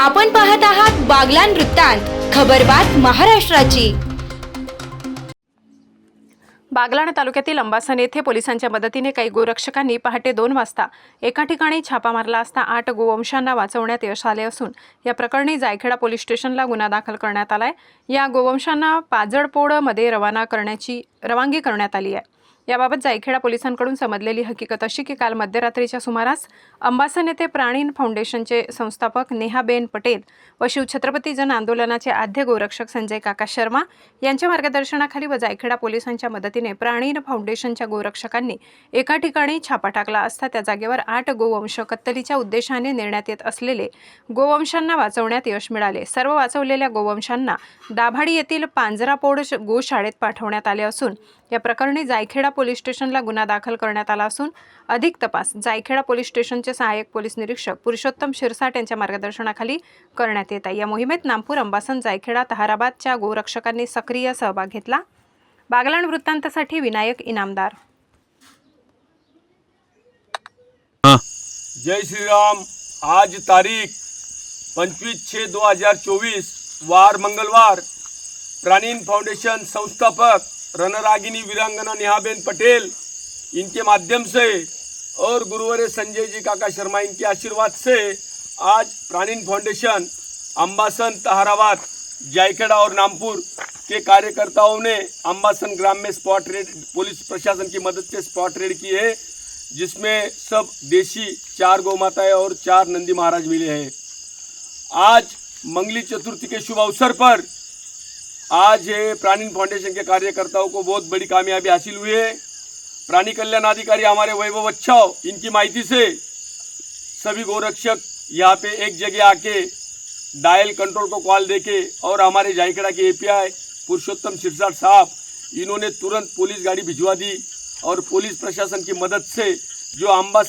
आपण पाहत आहात बागलान वृत्तांत खबरबात महाराष्ट्राची. बागलाण तालुक्यातील अंबासन येथे पोलिसांच्या मदतीने काही गोरक्षकांनी पहाटे दोन वाजता एका ठिकाणी छापा मारला असता आठ गोवंशांना वाचवण्यात यश आले असून या प्रकरणी जायखेडा पोलीस स्टेशनला गुन्हा दाखल करण्यात आलाय. या गोवंशांना पाजडपोडमध्ये रवाना करण्याची रवानगी करण्यात आली आहे. याबाबत जायखेडा पोलिसांकडून समजलेली हकीकत अशी की काल मध्यरात्रीच्या सुमारास अंबासन येथे प्राणीन फाउंडेशनचे संस्थापक नेहाबेन पटेल व शिवछत्रपती जन आंदोलनाचे आद्य गोरक्षक संजय काका शर्मा यांच्या मार्गदर्शनाखाली व जायखेडा पोलिसांच्या मदतीने प्राणीन फाउंडेशनच्या गोरक्षकांनी एका ठिकाणी छापा टाकला असता त्या जागेवर आठ गोवंश कत्तलीच्या उद्देशाने नेण्यात येत असलेले गोवंशांना वाचवण्यात यश मिळाले. सर्व वाचवलेल्या गोवंशांना दाभाडी येथील पांजरापोड गोशाळेत पाठवण्यात आले असून या प्रकरणी जायखेडा पोलीस स्टेशनला गुन्हा दाखल करण्यात आला असून अधिक तपास जायखेडा पोलीस स्टेशनचे सहाय्यक पोलीस निरीक्षक पुरुषोत्तम शिरसाट यांच्या मार्गदर्शनाखाली करण्यात येत आहे. या मोहिमेत नामपूर अंबासन जायखेडा तहाराबादच्या गोरक्षकांनी सक्रिय सहभाग घेतला. बागलाण वृत्तांतासाठी विनायक इनामदार. जय श्रीराम. आज तारीख पंचवीस छे दो हजार चोवीस वार मंगलवार प्राणीन फाउंडेशन संस्थापक रणरागिनी वीरांगना नेहाबेन पटेल इनके माध्यम से और गुरुवारे संजय जी काका शर्मा इनके आशीर्वाद से आज प्राणीन फाउंडेशन, अम्बासन, तहराबाद, जायखेड़ा और नामपुर के कार्यकर्ताओं ने अम्बासन ग्राम में स्पॉट रेड, पुलिस प्रशासन की मदद से स्पॉट रेड की है, जिसमें सब देशी, चार गौ माताएँ और चार नंदी महाराज मिले हैं। आज मंगली चतुर्थी के शुभ अवसर पर आज प्राणीन फाउंडेशन के कार्यकर्ताओं को बहुत बड़ी कामयाबी हासिल हुई है। प्राणी कल्याण अधिकारी हमारे वैभव अच्छाव इनकी माहिती से सभी गोरक्षक यहाँ पे एक जगह आके डायल कंट्रोल को कॉल देके और हमारे जायकेड़ा के एपीआई, पुरुषोत्तम सिरसाट साहब, इन्होंने तुरंत पुलिस गाड़ी भिजवा दी और पुलिस प्रशासन की मदद से जो अम्बा